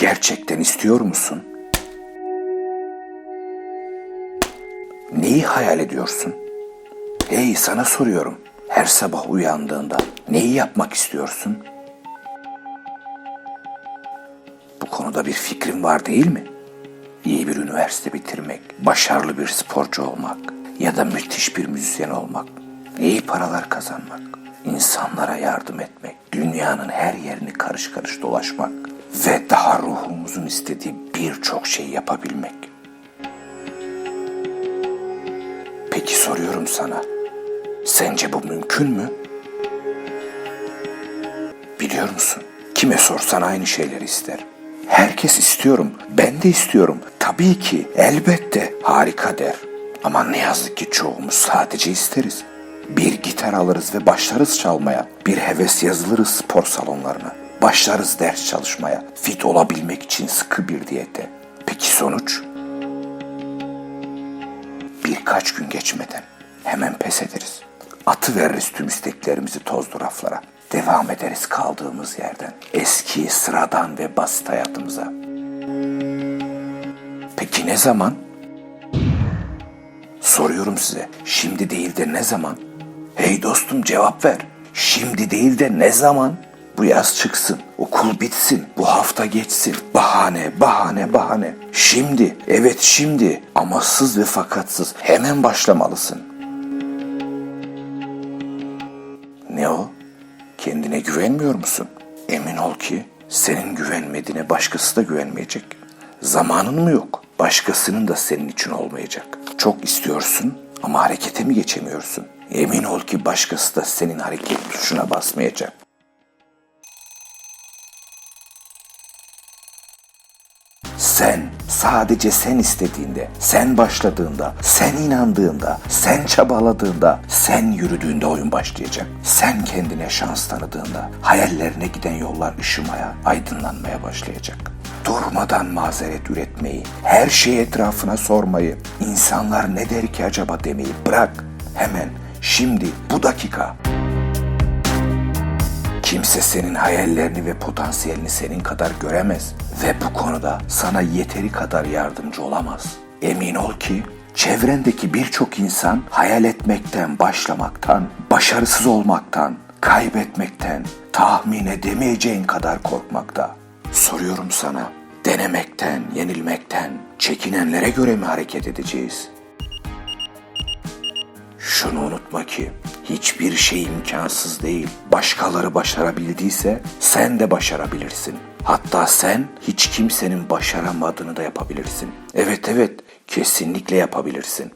Gerçekten istiyor musun? Neyi hayal ediyorsun? Hey sana soruyorum. Her sabah uyandığında neyi yapmak istiyorsun? Bu konuda bir fikrin var değil mi? İyi bir üniversite bitirmek, başarılı bir sporcu olmak ya da müthiş bir müzisyen olmak, iyi paralar kazanmak, insanlara yardım etmek, dünyanın her yerini karış karış dolaşmak ve daha ruhumuzun istediği birçok şey yapabilmek. Peki soruyorum sana, sence bu mümkün mü? Biliyor musun? Kime sorsan aynı şeyleri ister. Herkes istiyorum, ben de istiyorum. Tabii ki, elbette harika der. Ama ne yazık ki çoğumuz sadece isteriz. Bir gitar alırız ve başlarız çalmaya. Bir heves yazılırız spor salonlarına. Başlarız ders çalışmaya. Fit olabilmek için sıkı bir diyete. Peki sonuç? Birkaç gün geçmeden hemen pes ederiz. Atı veririz tüm isteklerimizi tozlu raflara. Devam ederiz kaldığımız yerden. Eski, sıradan ve basit hayatımıza. Peki ne zaman? Soruyorum size. Şimdi değil de ne zaman? Hey dostum cevap ver. Şimdi değil de ne zaman? Bu yaz çıksın, okul bitsin, bu hafta geçsin. Bahane, bahane, bahane. Şimdi, evet şimdi. Amasız ve fakatsız hemen başlamalısın. Ne o? Kendine güvenmiyor musun? Emin ol ki senin güvenmediğine başkası da güvenmeyecek. Zamanın mı yok? Başkasının da senin için olmayacak. Çok istiyorsun ama harekete mi geçemiyorsun? Emin ol ki başkası da senin hareket tuşuna basmayacak. Sen, sadece sen istediğinde, sen başladığında, sen inandığında, sen çabaladığında, sen yürüdüğünde oyun başlayacak. Sen kendine şans tanıdığında, hayallerine giden yollar ışımaya, aydınlanmaya başlayacak. Durmadan mazeret üretmeyi, her şeyi etrafına sormayı, insanlar ne der ki acaba demeyi bırak. Hemen, şimdi, bu dakika. Kimse senin hayallerini ve potansiyelini senin kadar göremez ve bu konuda sana yeteri kadar yardımcı olamaz. Emin ol ki çevrendeki birçok insan hayal etmekten, başlamaktan, başarısız olmaktan, kaybetmekten, tahmin edemeyeceğin kadar korkmakta. Soruyorum sana, denemekten, yenilmekten, çekinenlere göre mi hareket edeceğiz? Şunu unutma ki hiçbir şey imkansız değil. Başkaları başarabildiyse sen de başarabilirsin. Hatta sen hiç kimsenin başaramadığını da yapabilirsin. Evet evet kesinlikle yapabilirsin.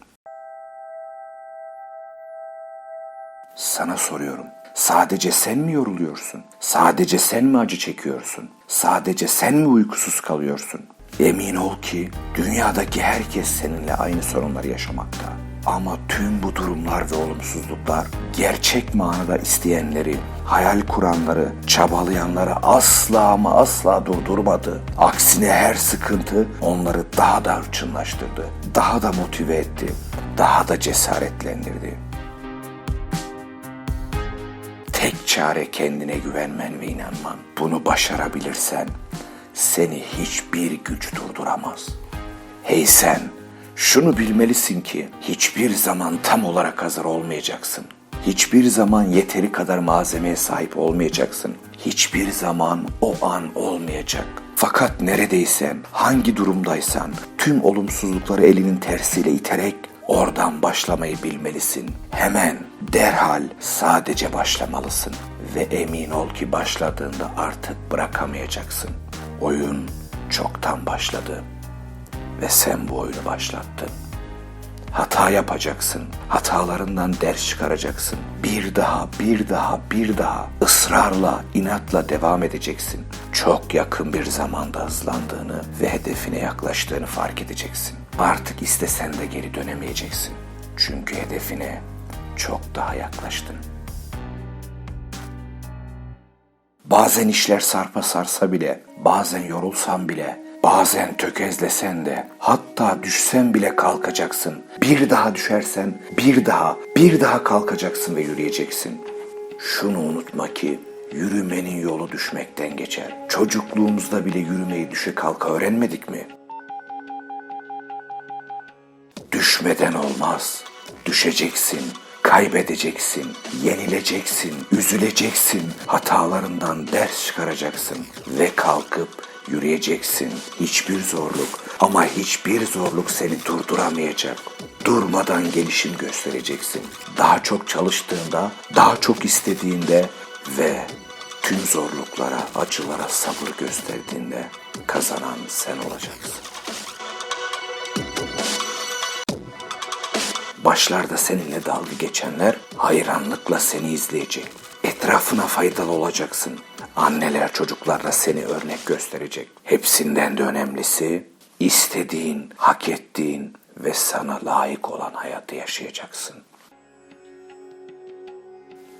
Sana soruyorum. Sadece sen mi yoruluyorsun? Sadece sen mi acı çekiyorsun? Sadece sen mi uykusuz kalıyorsun? Emin ol ki dünyadaki herkes seninle aynı sorunları yaşamakta. Ama tüm bu durumlar ve olumsuzluklar gerçek manada isteyenleri, hayal kuranları, çabalayanları asla ama asla durdurmadı. Aksine her sıkıntı onları daha da hırçınlaştırdı, daha da motive etti, daha da cesaretlendirdi. Tek çare kendine güvenmen ve inanman. Bunu başarabilirsen seni hiçbir güç durduramaz. Hey sen, şunu bilmelisin ki hiçbir zaman tam olarak hazır olmayacaksın. Hiçbir zaman yeteri kadar malzemeye sahip olmayacaksın. Hiçbir zaman o an olmayacak. Fakat neredeysen, hangi durumdaysan tüm olumsuzlukları elinin tersiyle iterek oradan başlamayı bilmelisin. Hemen, derhal sadece başlamalısın ve emin ol ki başladığında artık bırakamayacaksın. Oyun çoktan başladı ve sen bu oyunu başlattın. Hata yapacaksın. Hatalarından ders çıkaracaksın. Bir daha, bir daha, bir daha ısrarla, inatla devam edeceksin. Çok yakın bir zamanda hızlandığını ve hedefine yaklaştığını fark edeceksin. Artık istesen de geri dönemeyeceksin. Çünkü hedefine çok daha yaklaştın. Bazen işler sarpa sarsa bile, bazen yorulsan bile, bazen tökezlesen de, hatta düşsen bile kalkacaksın. Bir daha düşersen, bir daha, bir daha kalkacaksın ve yürüyeceksin. Şunu unutma ki Yürümenin yolu düşmekten geçer. Çocukluğumuzda bile yürümeyi düşe kalka öğrenmedik mi? Düşmeden olmaz. Düşeceksin, kaybedeceksin, yenileceksin, üzüleceksin, hatalarından ders çıkaracaksın ve kalkıp yürüyeceksin. Hiçbir zorluk ama hiçbir zorluk seni durduramayacak. Durmadan gelişim göstereceksin. Daha çok çalıştığında, daha çok istediğinde ve tüm zorluklara, acılara sabır gösterdiğinde kazanan sen olacaksın. Başlarda seninle dalga geçenler hayranlıkla seni izleyecek. Etrafına faydalı olacaksın. Anneler çocuklarla seni örnek gösterecek. Hepsinden de önemlisi istediğin, hak ettiğin ve sana layık olan hayatı yaşayacaksın.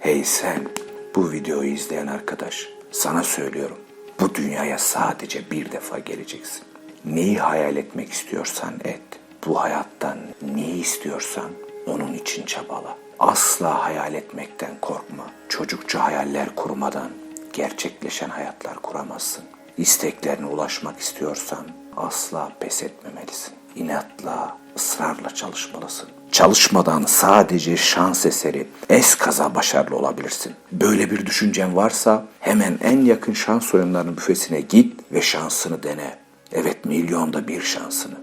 Hey sen, bu videoyu izleyen arkadaş, sana söylüyorum. Bu dünyaya sadece bir defa geleceksin. Neyi hayal etmek istiyorsan et. Bu hayattan neyi istiyorsan onun için çabala. Asla hayal etmekten korkma. Çocukça hayaller kurmadan gerçekleşen hayatlar kuramazsın. İsteklerine ulaşmak istiyorsan asla pes etmemelisin. İnatla, ısrarla çalışmalısın. Çalışmadan sadece şans eseri, eskaza başarılı olabilirsin. Böyle bir düşüncen varsa hemen en yakın şans oyunlarının büfesine git ve şansını dene. Evet milyonda bir şansını.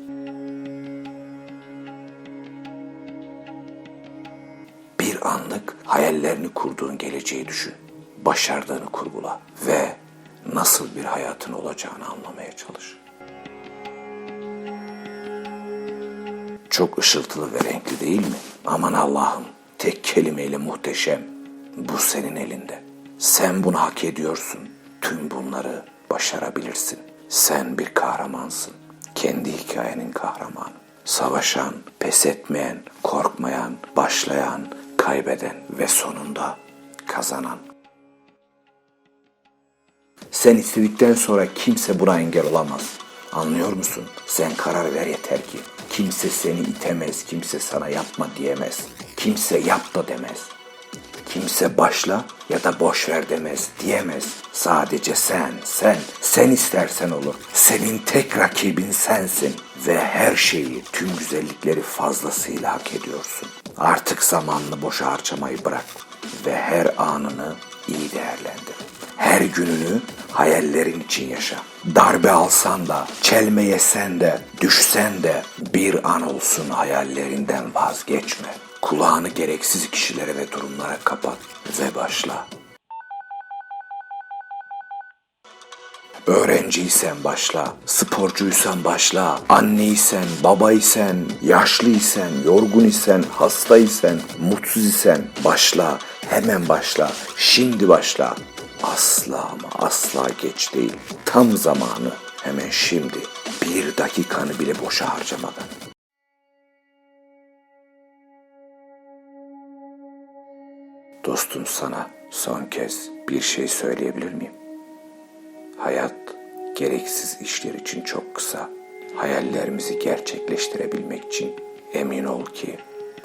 Bir anlık hayallerini kurduğun geleceği düşün. Başardığını kurgula ve nasıl bir hayatın olacağını anlamaya çalış. Çok ışıltılı ve renkli değil mi? Aman Allah'ım tek kelimeyle muhteşem. Bu senin elinde. Sen bunu hak ediyorsun. Tüm bunları başarabilirsin. Sen bir kahramansın. Kendi hikayenin kahramanı. Savaşan, pes etmeyen, korkmayan, başlayan, kaybeden ve sonunda kazanan. Sen istedikten sonra kimse buna engel olamaz. Anlıyor musun? Sen karar ver yeter ki. Kimse seni itemez, kimse sana yapma diyemez. Kimse yap da demez. Kimse başla ya da boş ver demez, diyemez. Sadece sen, sen, sen istersen olur. Senin tek rakibin sensin ve her şeyi, tüm güzellikleri fazlasıyla hak ediyorsun. Artık zamanını boşa harcamayı bırak ve her anını iyi değerlendir. Her gününü hayallerin için yaşa. Darbe alsan da, çelme yesen de, düşsen de bir an olsun hayallerinden vazgeçme. Kulağını gereksiz kişilere ve durumlara kapat ve başla. Öğrenciysen başla, sporcuysan başla, anneysen, babaysen, yaşlıysan, yorgun isen, hastaysan, mutsuz isen başla, hemen başla, şimdi başla. Asla ama asla geç değil. Tam zamanı hemen şimdi. Bir dakikanı bile boşa harcamadan. Dostum sana son kez bir şey söyleyebilir miyim? Hayat gereksiz işler için çok kısa. Hayallerimizi gerçekleştirebilmek için emin ol ki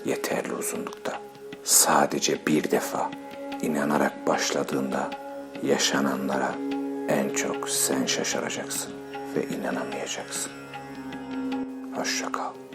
yeterli uzunlukta. Sadece bir defa inanarak başladığında yaşananlara en çok sen şaşıracaksın ve inanamayacaksın. Hoşça kal.